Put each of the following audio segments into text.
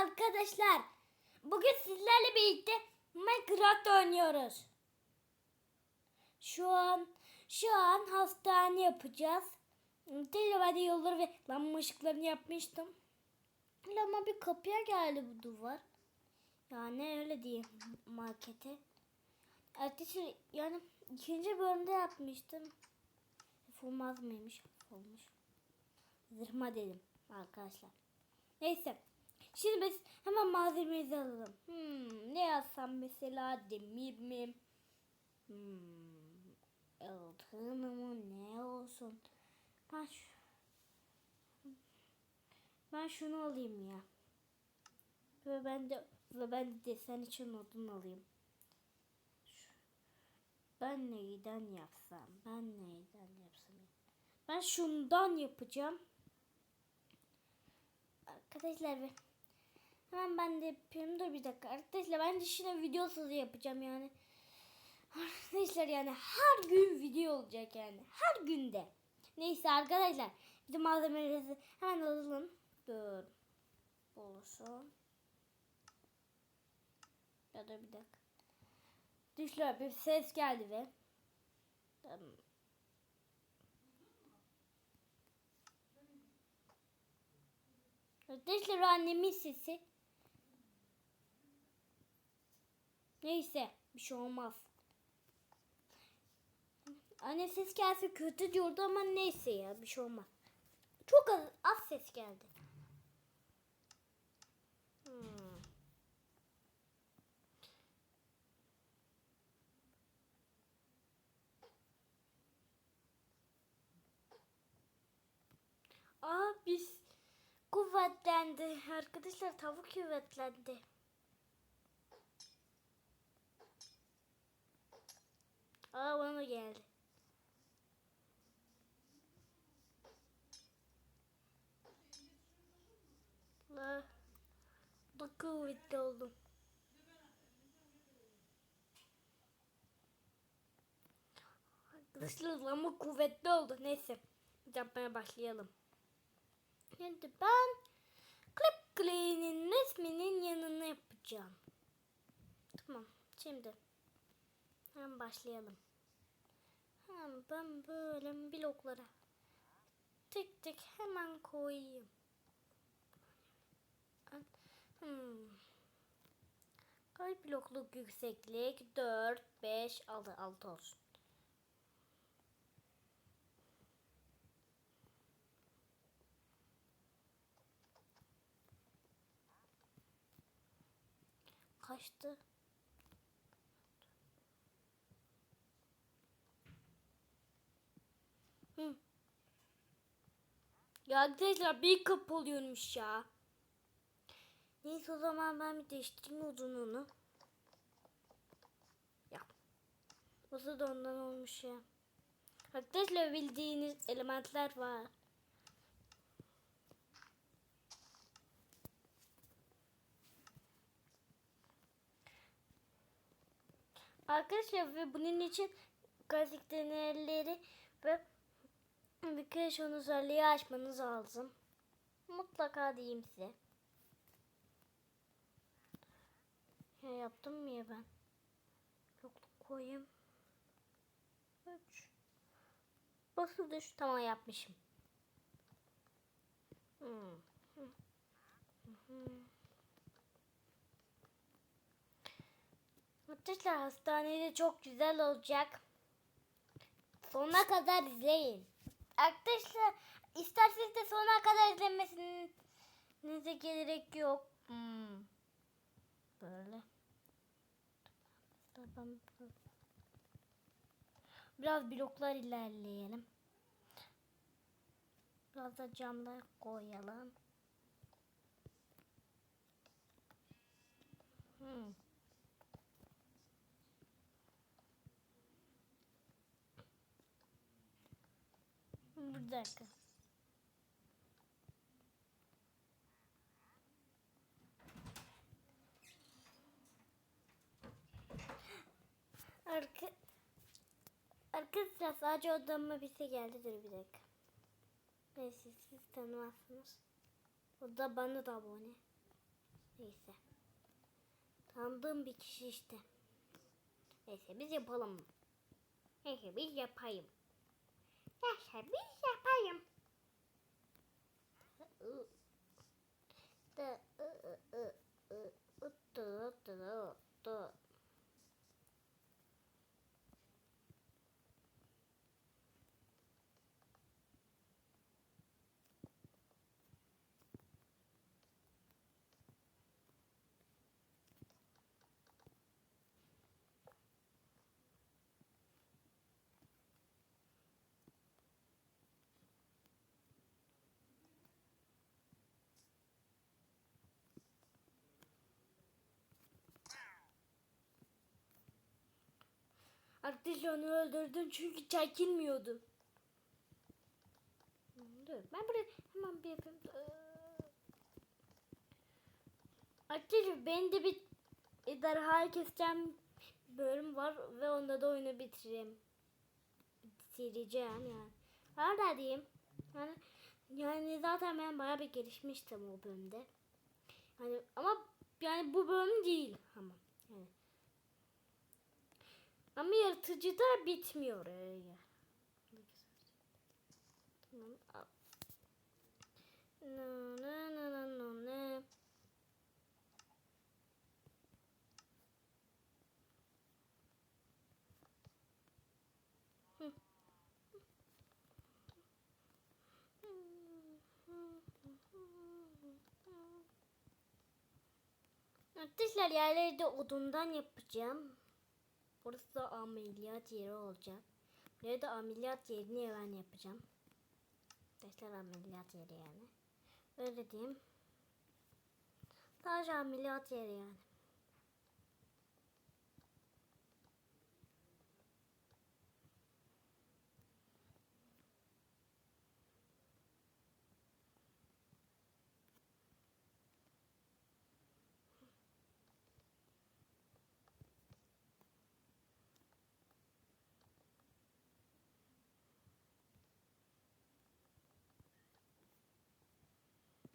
arkadaşlar. Bugün sizlerle birlikte Minecraft oynuyoruz. Şu an şu an hastane yapacağız. Televizyon yolları ve lamba ışıklarını yapmıştım. Ama bir kapıya geldi bu duvar. Yani öyle diyeyim markete. Ertesi yani ikinci bölümde yapmıştım. Olmaz mıymış? Olmuş. Zırhma dedim arkadaşlar. Neyse. Şimdi biz hemen malzemeleri alalım. Hmm, ne yazsam mesela demir mi? Hmm, altın mı ne olsun? Ben, şu, ben şunu alayım ya. Ve ben de ve ben de desen için odun alayım. Şu- Ben neyden yapsam? Ben neyden yapsam? Ben şundan yapacağım. Arkadaşlar ve hemen ben de yapayım. Dur bir dakika. Arkadaşlar ben de şimdi videosuz yapacağım yani. Arkadaşlar yani her gün video olacak yani. Her günde. Neyse arkadaşlar. Bizim malzemelerimizi hemen alalım. Dur. Olsun. Ya da bir dakika. Düşler bir ses geldi ve. Tamam. Arkadaşlar annemin sesi. Neyse bir şey olmaz. Anne ses gelse kötü diyordu ama neyse ya bir şey olmaz. Çok az, az ses geldi. Hmm. Aa biz kuvvetlendi. Arkadaşlar tavuk kuvvetlendi. Aa bana geldi. La. Da kuvvetli oldum. Arkadaşlar ama kuvvetli oldu. Neyse. Yapmaya başlayalım. Şimdi ben Clip Clean'in resminin yanına yapacağım. Tamam. Şimdi hemen başlayalım. Hemen ben böyle bloklara tek tek hemen koyayım. Hmm. Kaç blokluk yükseklik? 4, 5, 6, 6 olsun. Kaçtı? Hı. Ya arkadaşlar bir kapı oluyormuş ya. Neyse o zaman ben bir değiştireyim uzunluğunu. Ya. Burası da ondan olmuş ya. Arkadaşlar bildiğiniz elementler var. Arkadaşlar ve bunun için grafik deneyleri ve birkaç onun özelliği açmanız lazım. Mutlaka diyeyim size. Ya yaptım mı ya ben? Yokluk koyayım. 3 Basıl düş. Tamam yapmışım. Hmm. Arkadaşlar hastanede çok güzel olacak. Sonuna kadar izleyin. Arkadaşlar isterseniz de sonuna kadar izlemesinize gerek yok. Hmm. Böyle. Biraz bloklar ilerleyelim. Biraz da camlar koyalım. Hmm. Bir dakika. Arka... Arkadaşlar sadece odama bir geldi. Dur bir dakika. Neyse siz tanımazsınız. O da bana da abone. Neyse. Tanıdığım bir kişi işte. Neyse biz yapalım. Neyse biz yapayım. Neyse biz yapayım. Arkadaşlar onu öldürdüm çünkü çekilmiyordu. Dur ben buraya hemen bir yapayım. Arkadaşlar benim de bir idare keseceğim bölüm var ve onda da oyunu bitireyim. Bitireceğim yani. Hala diyeyim. Yani, yani zaten ben bayağı bir gelişmiştim o bölümde. Yani ama yani bu bölüm değil ama. Yani. Ama yaratıcı da bitmiyor öyle. Tamam. No, no, no, no, no, no. Yerleri de odundan yapacağım. Burası da ameliyat yeri olacak. Buraya da ameliyat yerini ben yapacağım. Arkadaşlar ameliyat yeri yani. Öyle diyeyim. Sadece ameliyat yeri yani.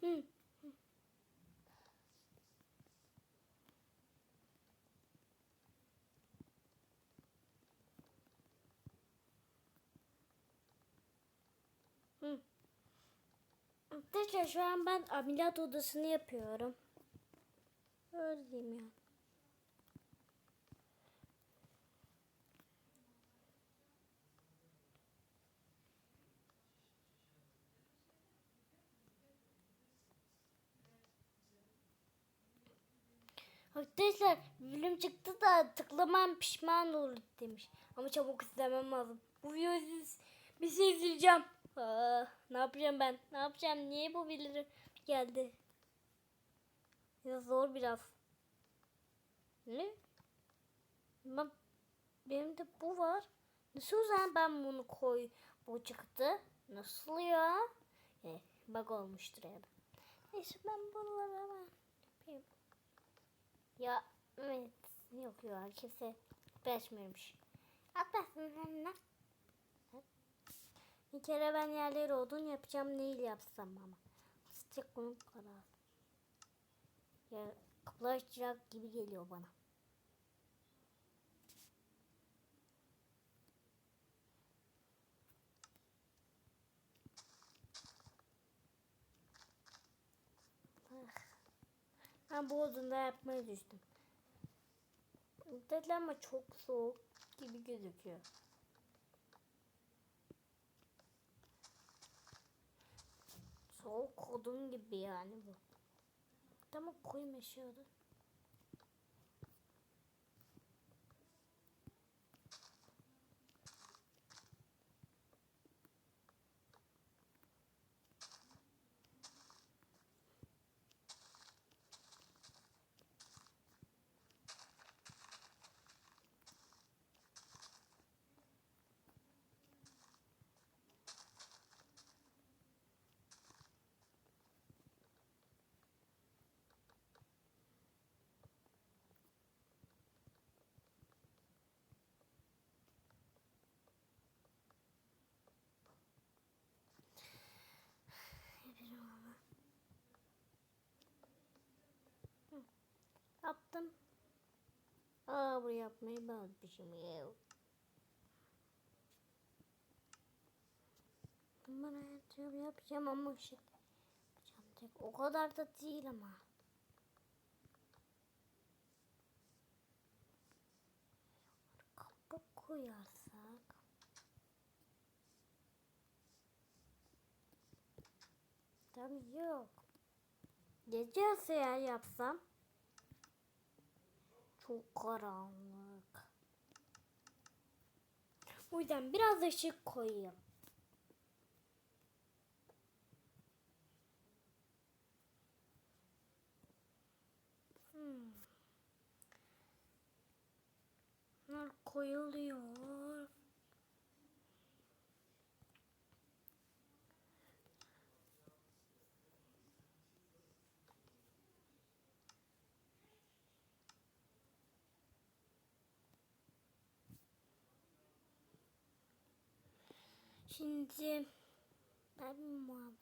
Hı. Hı. Arkadaşlar şu an ben ameliyat odasını yapıyorum. Öyle diyeyim. Arkadaşlar bölüm çıktı da tıklamam pişman olur demiş. Ama çabuk izlemem lazım. Bu videoyu bir şey izleyeceğim. Aa, ne yapacağım ben? Ne yapacağım? Niye bu bildirim geldi? Ya zor biraz. Ne? Ben, benim de bu var. Nasıl o zaman ben bunu koy? Bu çıktı. Nasıl ya? Eh, bug olmuştur ya da. Neyse ben bunları hemen yapayım. Ya evet yok ya kimse beğenmiyormuş. Atlasın sen lan. Bir kere ben yerleri odun yapacağım neyle yapsam ama. Sıcak bunun kadar. Ya açacak gibi geliyor bana. Ben bu odunda yapmayı düştüm. Dedi ama çok soğuk gibi gözüküyor. Soğuk odun gibi yani bu. Tamam koyayım eşyaları. Aa bunu yapmayı ben unutmuşum ya. Ben hayatım yapacağım ama ışık yapacağım tek. O kadar da değil ama. Kapı koyarsak. Tam yok. Gece eğer yapsam. Çok karanlık. O yüzden biraz ışık koyayım. Hmm. Bunlar koyuluyor. Şimdi ben mavi.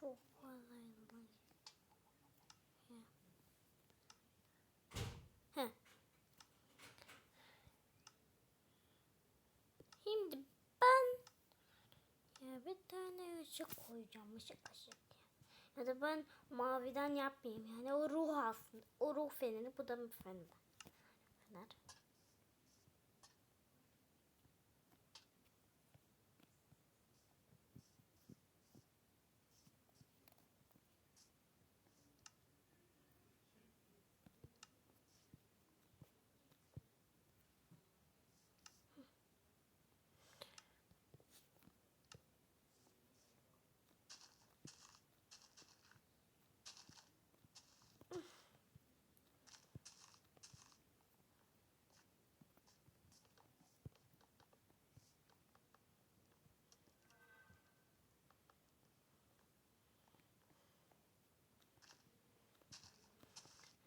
Çok fazlaydı lan. Ya. Heh. Şimdi ben ya bir tane ışık koyacağım ışık ışık. Ya da ben maviden yapmayayım yani o ruh aslında. O ruh feneri bu da fener. Fener.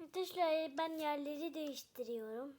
Arkadaşlar ben yerleri değiştiriyorum.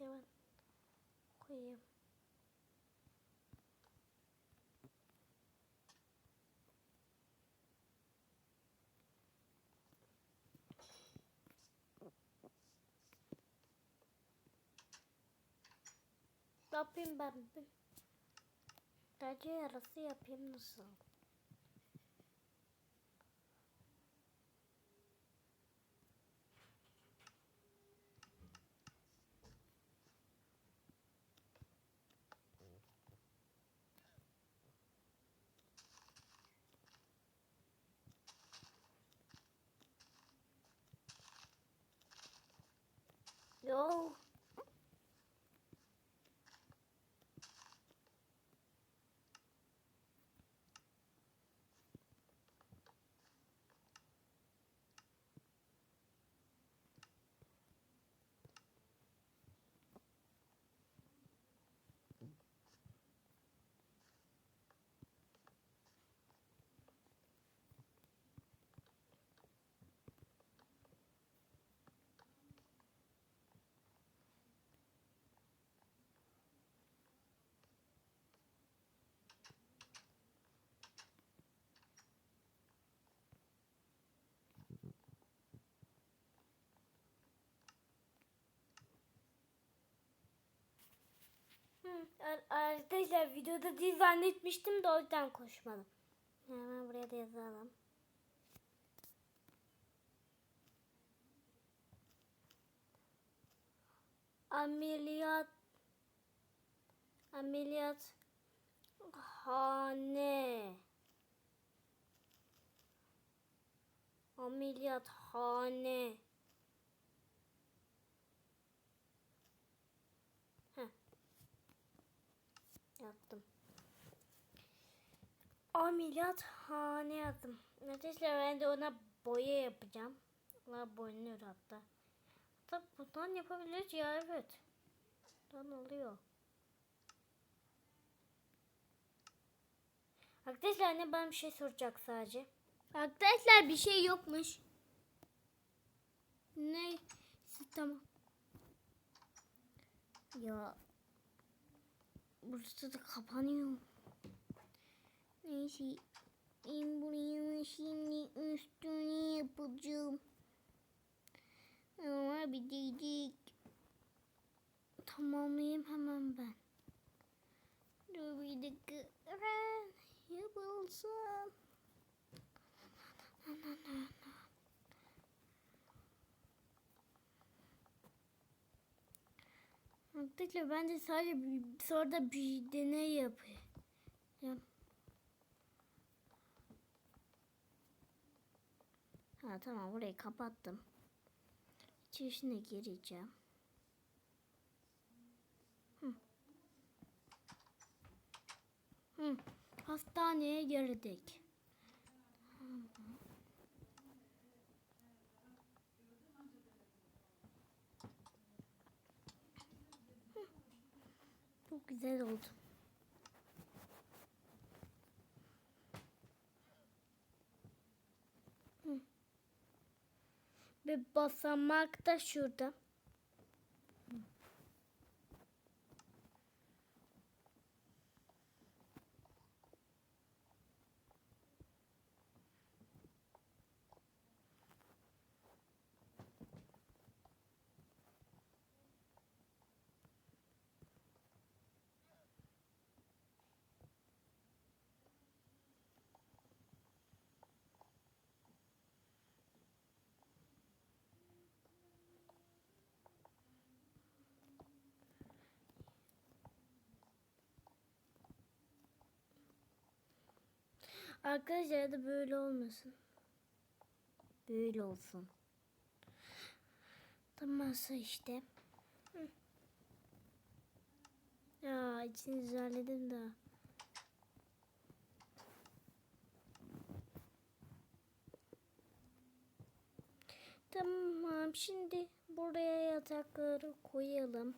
Neyse ben koyayım. Ne yapayım ben? Gece yarısı yapayım nasıl? 有 arkadaşlar videoda değil zannetmiştim de o yüzden koşmadım. Hemen buraya da yazalım. Ameliyat ameliyat hane ameliyat hane Yaptım. Ameliyathane yazdım. Arkadaşlar ben de ona boya yapacağım. Ona boyanıyor hatta. Hatta bundan yapabiliriz ya evet. Bundan oluyor. Arkadaşlar anne bana bir şey soracak sadece. Arkadaşlar bir şey yokmuş. Ne? Tamam. Ya burası da kapanıyor. Neyse ben buraya şimdi üstünü yapacağım. Ama bir dedik. Tamamlayayım hemen ben. Dur bir dakika. Yapılsın. Arkadaşlar ben de sadece bir, sonra da bir deney yapacağım. Ha tamam burayı kapattım. İçerisine gireceğim. Hı. Hı. Hastaneye girdik. Hı. Güzel oldu. Ve basamak da şurada. Arkadaşlar da böyle olmasın. Böyle olsun. Tamamsa işte. Hı. Ya içini düzenledim de. Tamam şimdi buraya yatakları koyalım.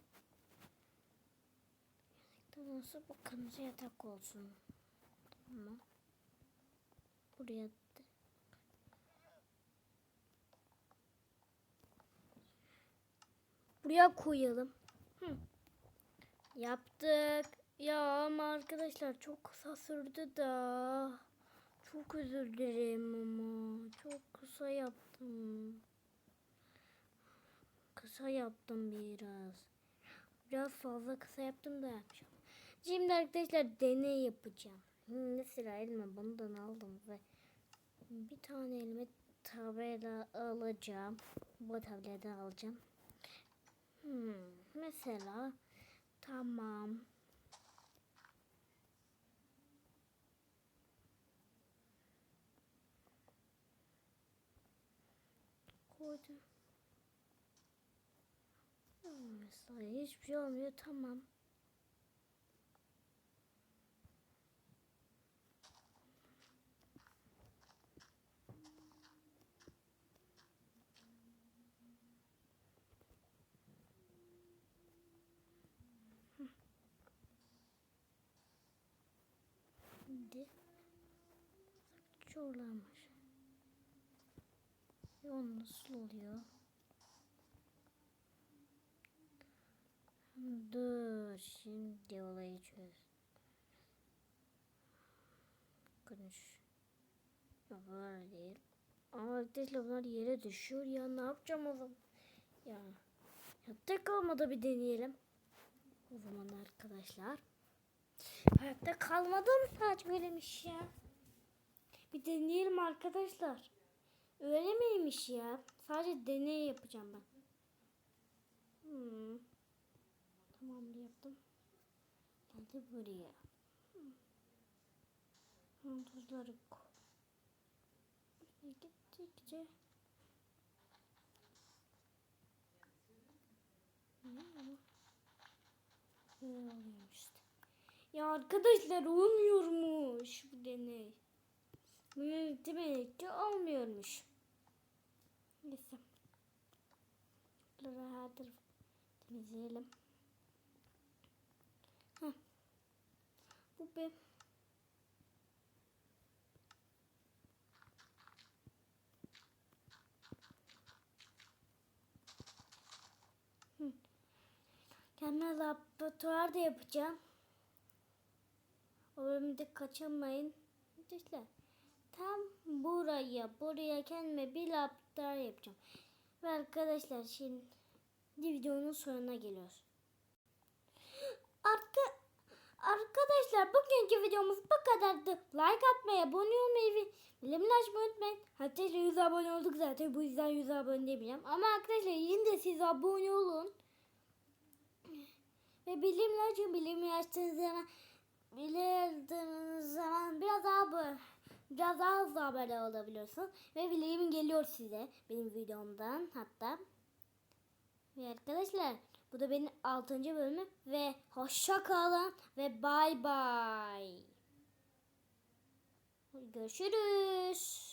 Yatakta nasıl bu kırmızı yatak olsun. Tamam. Buraya. Buraya koyalım. Hı. Yaptık. Ya ama arkadaşlar çok kısa sürdü da. Çok özür dilerim ama. Çok kısa yaptım. Kısa yaptım biraz. Biraz fazla kısa yaptım da yapacağım. Şimdi arkadaşlar deney yapacağım. Mesela elime bundan aldım ve bir tane elime tabela alacağım. Bu tableti alacağım. Hmm, mesela tamam. Koydum. Hmm, Mesela hiçbir şey olmuyor. Tamam. Şimdi çorlamış. O nasıl oluyor? Dur şimdi olayı çöz. Konuş. Böyle değil. Ama arkadaşlar bunlar yere düşüyor ya ne yapacağım o zaman? Ya. Ya tek olmadı bir deneyelim. O zaman arkadaşlar. Hayatta kalmadım saçmalamış ya. Bir deneyelim arkadaşlar. Öyle miymiş ya? Sadece deney yapacağım ben. Hmm. Tamam yaptım. Geldi buraya. Hmm. Tuzları koy. Gittikçe. Bu? Böyle oluyor işte. Ya arkadaşlar olmuyormuş bu deney. Demek ki olmuyormuş. Neyse. Buraları her tarafı temizleyelim. Heh. Bu be. Hı. Kendime laboratuvar da yapacağım. O bölümde kaçamayın. İşte tam buraya, buraya kendime bir laboratuvar yapacağım. Ve arkadaşlar şimdi videonun sonuna geliyoruz. Arka, arkadaşlar bugünkü videomuz bu kadardı. Like atmayı, abone olmayı ve bildirimleri açmayı unutmayın. Hatta 100 abone olduk zaten bu yüzden 100 abone demeyeceğim. Ama arkadaşlar yine de siz abone olun. Ve bildirimleri açın. Bildirimleri açtığınız zaman bildiğiniz zaman biraz daha bu biraz daha hızlı haberdar olabiliyorsun. Ve bildirim geliyor size benim videomdan hatta. Ve arkadaşlar bu da benim 6. bölümüm ve hoşça kalın ve bay bay. Görüşürüz.